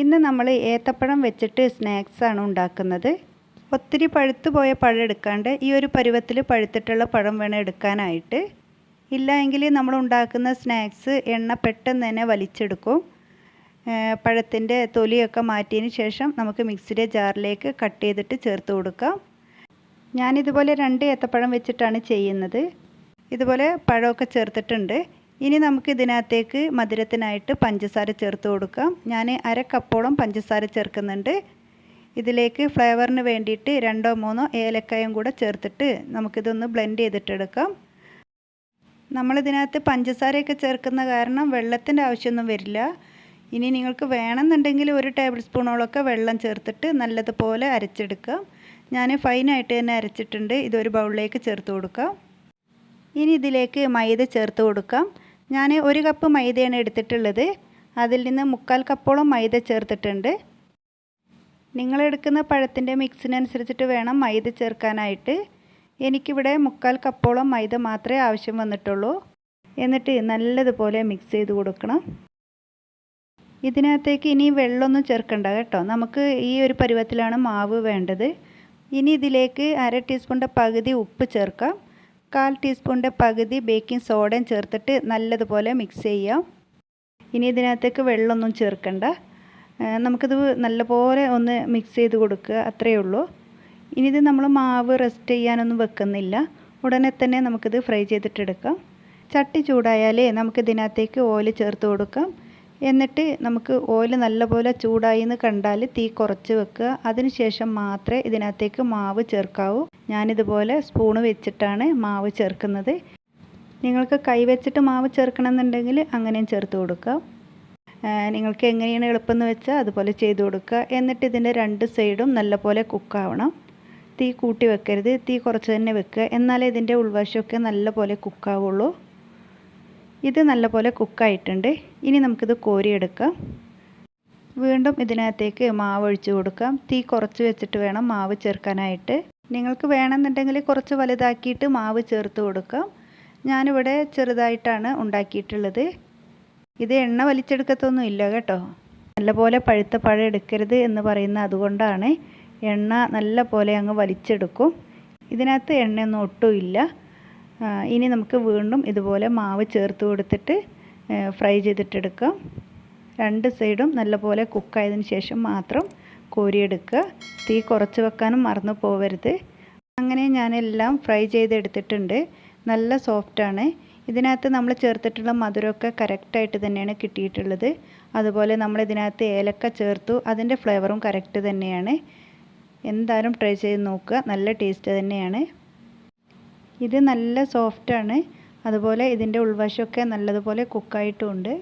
ഇന്ന് നമ്മൾ ഏത്തപ്പഴം വെച്ചിട്ട് സ്നാക്സാണ് ഉണ്ടാക്കുന്നത്. ഒത്തിരി പഴുത്തു പോയ പഴം എടുക്കാണ്ട് ഈ ഒരു പരുവത്തിൽ പഴുത്തിട്ടുള്ള പഴം വേണം എടുക്കാനായിട്ട്. ഇല്ല എങ്കിൽ നമ്മൾ ഉണ്ടാക്കുന്ന സ്നാക്സ് എണ്ണ പെട്ടെന്ന് തന്നെ വലിച്ചെടുക്കും. പഴത്തിന്റെ തൊലിയൊക്കെ മാറ്റിയതിന് ശേഷം നമുക്ക് മിക്സിയുടെ ജാറിലേക്ക് കട്ട് ചെയ്തിട്ട് ചേർത്ത് കൊടുക്കാം. ഞാനിതുപോലെ രണ്ട് ഏത്തപ്പഴം വെച്ചിട്ടാണ് ചെയ്യുന്നത്. ഇതുപോലെ പഴമൊക്കെ ചേർത്തിട്ടുണ്ട്. ഇനി നമുക്ക് ഇതിനകത്തേക്ക് മധുരത്തിനായിട്ട് പഞ്ചസാര ചേർത്ത് കൊടുക്കാം. ഞാൻ അര കപ്പോളം പഞ്ചസാര ചേർക്കുന്നുണ്ട്. ഇതിലേക്ക് ഫ്ലേവറിന് വേണ്ടിയിട്ട് രണ്ടോ മൂന്നോ ഏലക്കായും കൂടെ ചേർത്തിട്ട് നമുക്കിതൊന്ന് ബ്ലെൻഡ് ചെയ്തിട്ടെടുക്കാം. നമ്മളിതിനകത്ത് പഞ്ചസാരയൊക്കെ ചേർക്കുന്ന കാരണം വെള്ളത്തിന്റെ ആവശ്യമൊന്നും വരില്ല. ഇനി നിങ്ങൾക്ക് വേണമെന്നുണ്ടെങ്കിൽ ഒരു ടേബിൾ സ്പൂണോളൊക്കെ വെള്ളം ചേർത്തിട്ട് നല്ലതുപോലെ അരച്ചെടുക്കാം. ഞാൻ ഫൈനായിട്ട് തന്നെ അരച്ചിട്ടുണ്ട്. ഇതൊരു ബൗളിലേക്ക് ചേർത്ത് കൊടുക്കാം. ഇനി ഇതിലേക്ക് മൈദ ചേർത്ത് കൊടുക്കാം. ഞാൻ ഒരു കപ്പ് മൈദയാണ് എടുത്തിട്ടുള്ളത്. അതിൽ നിന്ന് മുക്കാൽ കപ്പോളം മൈദ ചേർത്തിട്ടുണ്ട്. നിങ്ങളെടുക്കുന്ന പഴത്തിന്റെ മിക്സിനനുസരിച്ചിട്ട് വേണം മൈദ ചേർക്കാനായിട്ട്. എനിക്കിവിടെ മുക്കാൽ കപ്പോളം മൈദ മാത്രമേ ആവശ്യം വന്നിട്ടുള്ളൂ. എന്നിട്ട് നല്ലതുപോലെ മിക്സ് ചെയ്ത് കൊടുക്കണം. ഇതിനകത്തേക്ക് ഇനി വെള്ളമൊന്നും ചേർക്കണ്ട കേട്ടോ. നമുക്ക് ഈ ഒരു പരുവത്തിലാണ് മാവ് വേണ്ടത്. ഇനി ഇതിലേക്ക് അര ടീസ്പൂണിന്റെ പകുതി ഉപ്പ് ചേർക്കാം. കാൽ ടീസ്പൂണിന്റെ പകുതി ബേക്കിംഗ് സോഡയും ചേർത്തിട്ട് നല്ലതുപോലെ മിക്സ് ചെയ്യാം. ഇനി ഇതിനകത്തേക്ക് വെള്ളമൊന്നും ചേർക്കണ്ട. നമുക്കിത് നല്ലപോലെ ഒന്ന് മിക്സ് ചെയ്ത് കൊടുക്കുക അത്രയേ ഉള്ളൂ. ഇനി ഇത് നമ്മൾ മാവ് റെസ്റ്റ് ചെയ്യാനൊന്നും വെക്കുന്നില്ല. ഉടനെ തന്നെ നമുക്കിത് ഫ്രൈ ചെയ്തിട്ടെടുക്കാം. ചട്ടി ചൂടായാലേ നമുക്കിതിനകത്തേക്ക് ഓയിൽ ചേർത്ത് കൊടുക്കാം. എന്നിട്ട് നമുക്ക് ഓയിൽ നല്ലപോലെ ചൂടായി എന്ന് കണ്ടാൽ തീ കുറച്ച് വെക്കുക. അതിനുശേഷം മാത്രമേ ഇതിനകത്തേക്ക് മാവ് ചേർക്കാവൂ. ഞാനിതുപോലെ സ്പൂണ് വെച്ചിട്ടാണ് മാവ് ചേർക്കുന്നത്. നിങ്ങൾക്ക് കൈ വെച്ചിട്ട് മാവ് ചേർക്കണമെന്നുണ്ടെങ്കിൽ അങ്ങനെയും ചേർത്ത് കൊടുക്കാം നിങ്ങൾക്ക് എങ്ങനെയാണ് എളുപ്പമെന്ന് വെച്ചാൽ അതുപോലെ ചെയ്ത് കൊടുക്കുക. എന്നിട്ട് ഇതിന്റെ രണ്ട് സൈഡും നല്ലപോലെ കുക്കാവണം തീ കൂട്ടി വെക്കരുത്. തീ കുറച്ച് തന്നെ വെക്കുക. എന്നാലേ ഇതിന്റെ ഉൾവശമൊക്കെ നല്ലപോലെ കുക്കാവുള്ളൂ ഇത് നല്ലപോലെ കുക്കായിട്ടുണ്ട്. ഇനി നമുക്കിത് കോരിയെടുക്കാം. വീണ്ടും ഇതിനകത്തേക്ക് മാവ് ഒഴിച്ചു കൊടുക്കാം. തീ കുറച്ച് വെച്ചിട്ട് വേണം മാവ് ചേർക്കാനായിട്ട്. നിങ്ങൾക്ക് വേണമെന്നുണ്ടെങ്കിൽ കുറച്ച് വലുതാക്കിയിട്ട് മാവ് ചേർത്ത് കൊടുക്കാം. ഞാനിവിടെ ചെറുതായിട്ടാണ് ഉണ്ടാക്കിയിട്ടുള്ളത്. ഇത് എണ്ണ വലിച്ചെടുക്കത്തൊന്നും ഇല്ല കേട്ടോ. നല്ലപോലെ പഴുത്ത പഴം എടുക്കരുത് എന്ന് പറയുന്ന അതുകൊണ്ടാണ്. എണ്ണ നല്ല പോലെ അങ്ങ് വലിച്ചെടുക്കും. ഇതിനകത്ത് എണ്ണയൊന്നും ഒട്ടും ഇല്ല. ഇനി നമുക്ക് വീണ്ടും ഇതുപോലെ മാവ് ചേർത്ത് കൊടുത്തിട്ട് ഫ്രൈ ചെയ്തിട്ടെടുക്കാം. രണ്ട് സൈഡും നല്ലപോലെ കുക്കായതിന് ശേഷം മാത്രം കോരിയെടുക്കുക. തീ കുറച്ച് വെക്കാനും മറന്നു പോവരുത്. അങ്ങനെ ഞാനെല്ലാം ഫ്രൈ ചെയ്തെടുത്തിട്ടുണ്ട്. നല്ല സോഫ്റ്റാണ്. ഇതിനകത്ത് നമ്മൾ ചേർത്തിട്ടുള്ള മധുരമൊക്കെ കറക്റ്റായിട്ട് തന്നെയാണ് കിട്ടിയിട്ടുള്ളത്. അതുപോലെ നമ്മൾ ഇതിനകത്ത് ഏലക്ക ചേർത്തു. അതിന്റെ ഫ്ലേവറും കറക്റ്റ് തന്നെയാണ്. എന്തായാലും ട്രൈ ചെയ്ത് നോക്കുക. നല്ല ടേസ്റ്റ് തന്നെയാണ്. ഇത് നല്ല സോഫ്റ്റാണ് അതുപോലെ ഇതിന്റെ ഉൾവശമൊക്കെ നല്ലതുപോലെ കുക്കായിട്ടുമുണ്ട്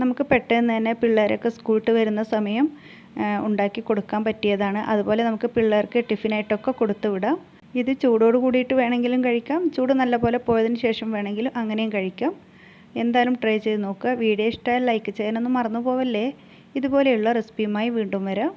നമുക്ക് പെട്ടെന്ന് തന്നെ പിള്ളേരൊക്കെ സ്കൂളിട്ട് വരുന്ന സമയം ഉണ്ടാക്കി കൊടുക്കാൻ പറ്റിയതാണ്. അതുപോലെ നമുക്ക് പിള്ളേർക്ക് ടിഫിനായിട്ടൊക്കെ കൊടുത്തു വിടാം. ഇത് ചൂടോട് കൂടിയിട്ട് വേണമെങ്കിലും കഴിക്കാം. ചൂട് നല്ലപോലെ പോയതിന് ശേഷം വേണമെങ്കിലും അങ്ങനെയും കഴിക്കാം. എന്തായാലും ട്രൈ ചെയ്ത് നോക്കുക. വീഡിയോ ഇഷ്ടമായാൽ ലൈക്ക് ചെയ്യാനൊന്നും മറന്നു പോവല്ലേ? ഇതുപോലെയുള്ള റെസിപ്പിയുമായി വീണ്ടും വരാം.